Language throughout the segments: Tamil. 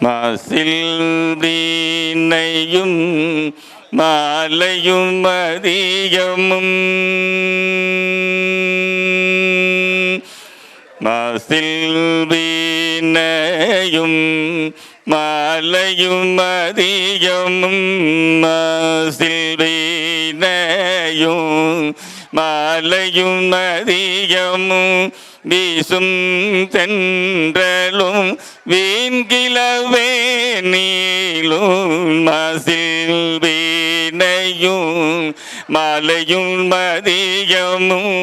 மாசில் வீணையும் மாலையும் மதியமும். மாசில் வீணையும் மாலையும் மதியமும். மாசில் வீணையும் மாலையும் மதியமும். வீசும் தென்றலும் வீண்கிழவே நீளும் மசில் வீணையும் மலையும் மதியமும்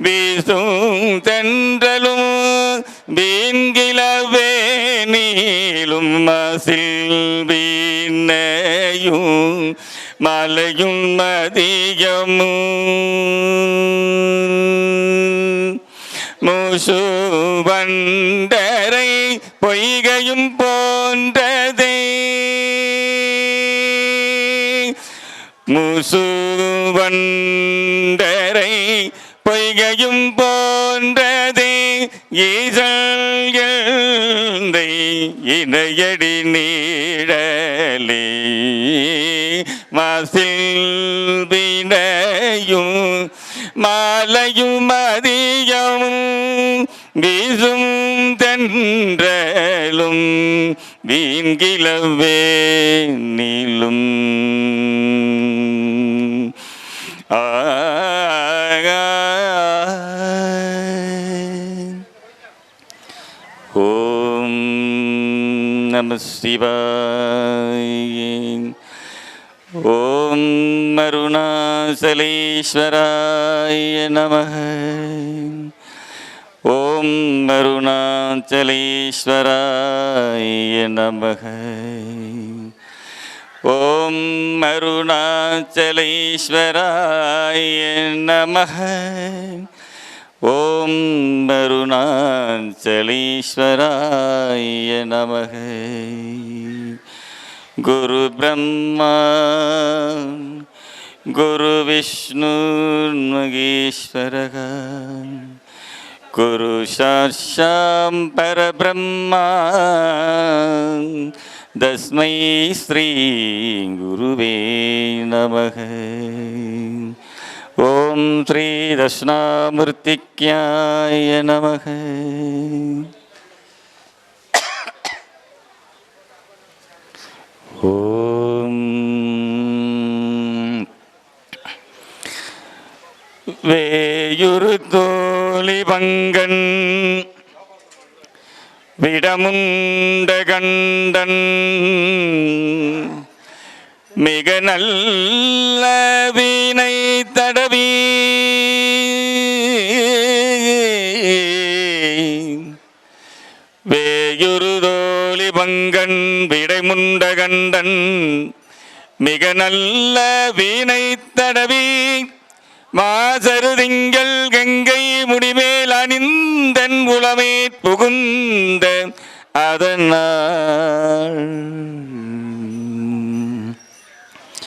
வீசும் தென்றலும் வீண்கிழவே நீளும் மசில் வீணையும் மலையும் மதியமும் மூசுவண்டரை பொய்கையும் போன்றதே. மூசுவண்டரை பொய்கையும் போன்றதே. ஈசல்களை இணையடி நீழலே மாசில் வினையும் மாலையும் மதி மதியமும் வீசும் தென்றலும் வீண்கிழவே நீளும். ஓம் நம சிவாய. ஓம் அருணாச்சலேஸ்வராய நம. ஓம் அருணாச்சலேஸ்வராய நமக. ஓம் அருணாச்சலேஸ்வராய நமக. ஓம் அருணாச்சலேஸ்வராய நமக. குரு பிரம்மா குரு விஷ்ணு மகேஸ்வரகா. குரு சாட்சாம் பரபிரம்மா. தஸ்மை ஸ்ரீ குருவே நமக. ஓம் ஸ்ரீ தட்சிணாமூர்த்திக்யாய நமக. ஓம். வே வேயுரு தோழி பங்கன். விடமுண்ட கண்டன். மிக நல்ல வீணை தடவி. வேயுரு தோழி பங்கன் விடைமுண்ட கண்டன். மிக நல்ல வீணை தடவி. மாசரு திங்கள் கங்கை முடிமேல் அணிந்தன் உளமே புகுந்த அதனால்.